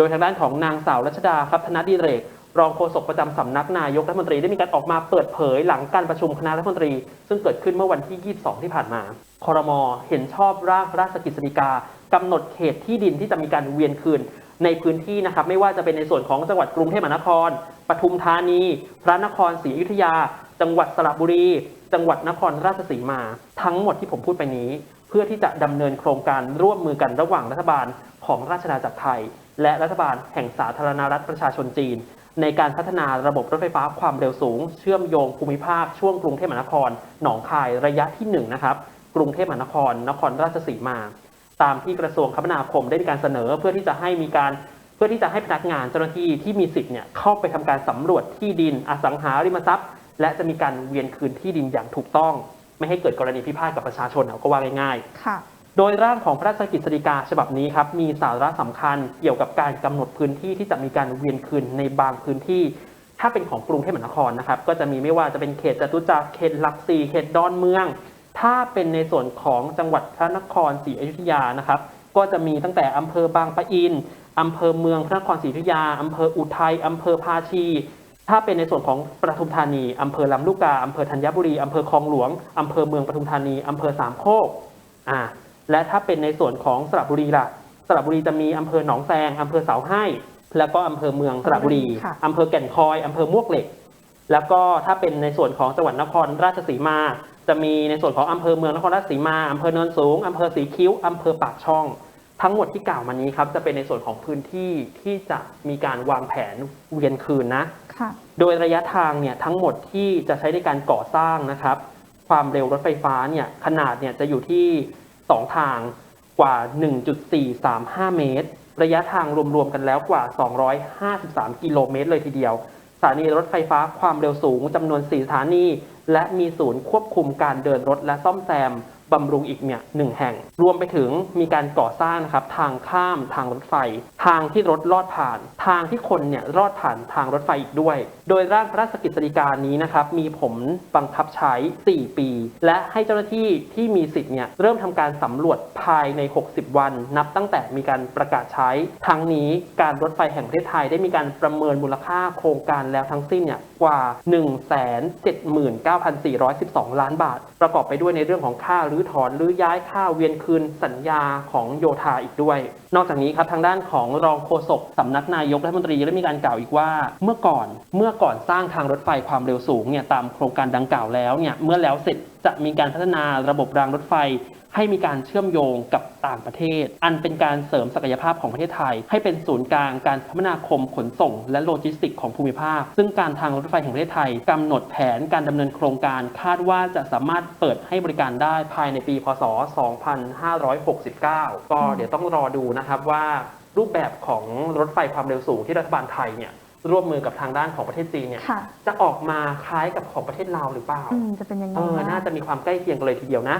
โดยทางด้านของนางสาวรัชดาครับธนดิเรก รองโฆษกประจำสำนักนายกรัฐมนตรีได้มีการออกมาเปิดเผยหลังการประชุมคณะรัฐมนตรี ซึ่งเกิดขึ้นเมื่อวันที่ 22 ที่ผ่านมาคอรมอเห็นชอบร่างพระราชกฤษฎีกากำหนดเขตที่ดินที่จะมีการเวียนคืนในพื้นที่นะครับไม่ว่าจะเป็นในส่วนของจังหวัดกรุงเทพมหานคร ปทุมธานี พระนครศรีอยุธยา จังหวัดสระบุรี จังหวัดนครราชสีมา ทั้งหมดที่ผมพูดไปนี้ เพื่อที่จะดำเนินโครงการร่วมมือกันระหว่างรัฐบาลของราชอาณาจักรไทย และรัฐบาลแห่งสาธารณรัฐประชาชนจีน ในการพัฒนาระบบรถไฟฟ้าความเร็วสูง เชื่อมโยงภูมิภาคช่วงกรุงเทพมหานคร หนองคายระยะที่หนึ่งนะครับกรุงเทพมหานคร นครราชสีมา ตามที่กระทรวงคมนาคมได้มีการเสนอเพื่อที่จะให้มีการเพื่อที่จะให้พนักงานเจ้าหน้าที่ที่มีสิทธิ์เนี่ยเข้าไปทำการสำรวจที่ดินอสังหาริมทรัพย์ และจะมีการเวียนคืนที่ดินอย่างถูกต้อง ไม่ให้เกิดกรณีพิพาทกับประชาชนเอาก็ว่าง่ายๆค่ะ โดยร่างของพระราชกฤษฎีกาฉบับนี้ครับมีสาระสำคัญเกี่ยวกับการกำหนดพื้นที่ที่จะมีการเวียนคืนในบางพื้นที่ ถ้าเป็นของกรุงเทพมหานครนะครับก็จะมีไม่ว่าจะเป็นเขตจตุจักรเขตหลักสี่เขตดอนเมือง ถ้าเป็นในส่วนของจังหวัดพระนครศรีอยุธยานะครับก็จะมีตั้งแต่อำเภอบางปะอินอำเภอเมืองพระนครศรีอยุธยาอำเภออุทัยอำเภอภาชี ถ้าเป็นในส่วนของปทุมธานีอำเภอลำลูกกาอำเภอธัญบุรีอำเภอคลองหลวงอำเภอเมืองปทุมธานีอำเภอสามโคกอ่า และถ้าเป็นในส่วนของสระบุรีล่ะสระบุรีจะมีอำเภอหนองแซงอำเภอเสาให้ แล้วก็อำเภอเมืองสระบุรีค่ะอำเภอแก่นคอยอำเภอมวกเหล็ก แล้วก็ถ้าเป็นในส่วนของจังหวัดนครราชสีมา จะมีในส่วนของอำเภอเมืองนครราชสีมาอำเภอเนินสูงอำเภอสีคิ้วอำเภอปากช่อง ทั้งหมดที่กล่าวมานี้ครับจะเป็นในส่วนของพื้นที่ที่จะมีการวางแผนเวียนคืนนะค่ะโดยระยะทางเนี่ยทั้งหมดที่จะใช้ในการก่อสร้างนะครับ ความเร็วรถไฟฟ้าเนี่ยขนาดเนี่ยจะอยู่ที่ 2 ทางกว่า 1.435 เมตร ระยะทางรวมๆกันแล้วกว่า 253 กิโลเมตรเลยทีเดียว สถานีรถไฟฟ้าความเร็วสูงจำนวน 4 สถานี และมีศูนย์ควบคุมการเดินรถและซ่อมแซมบำรุงอีกเนี่ยหนึ่งแห่ง รวมไปถึงมีการก่อสร้างนะครับทางข้ามทางรถไฟทางที่รถลอดผ่าน ทางที่คนเนี่ยรอดผ่านทางรถไฟอีกด้วย โดยร่างพระราชกฤษฎีกานี้นะครับมีผลบังคับใช้ 4 ปี และให้เจ้าหน้าที่ที่มีสิทธิ์เนี่ยเริ่มทำการสำรวจภายใน 60 วัน นับตั้งแต่มีการประกาศใช้ ทั้งนี้การรถไฟแห่งประเทศไทยได้มีการประเมินมูลค่าโครงการแล้วทั้งสิ้นเนี่ยกว่า 179,412 ล้านบาท ประกอบไปด้วยในเรื่องของค่ารื้อถอนรื้อย้ายค่าเวียนคืนสัญญาของโยธาอีกด้วย นอกจากนี้ครับทางด้านของรองโฆษกสำนักนายกรัฐมนตรีได้มีการกล่าวอีกว่า เมื่อก่อนเมื่อก่อนสร้างทางรถไฟความเร็วสูงเนี่ยตามโครงการดังกล่าวแล้วเนี่ยเมื่อแล้วเสร็จจะมีการพัฒนาระบบรางรถไฟให้มีการเชื่อมโยงกับต่างประเทศ อันเป็นการเสริมศักยภาพของประเทศไทย ให้เป็นศูนย์กลางการคมนาคมขนส่ง และโลจิสติกของภูมิภาค ซึ่งการทางรถไฟแห่งประเทศไทยกำหนดแผนการดำเนินโครงการคาดว่าจะสามารถเปิดให้บริการได้ภายในปี พศ 2569 ก็เดี๋ยวต้องรอดูนะครับว่า รูปแบบของรถไฟความเร็วสูงที่รัฐบาลไทยเนี่ยร่วมมือกับทางด้านของประเทศจีนเนี่ยค่ะจะออกมาคล้ายกับของประเทศลาวหรือเปล่าอืมจะเป็นยังไงเออบ้างน่าจะมีความใกล้เคียงกันเลยทีเดียวนะ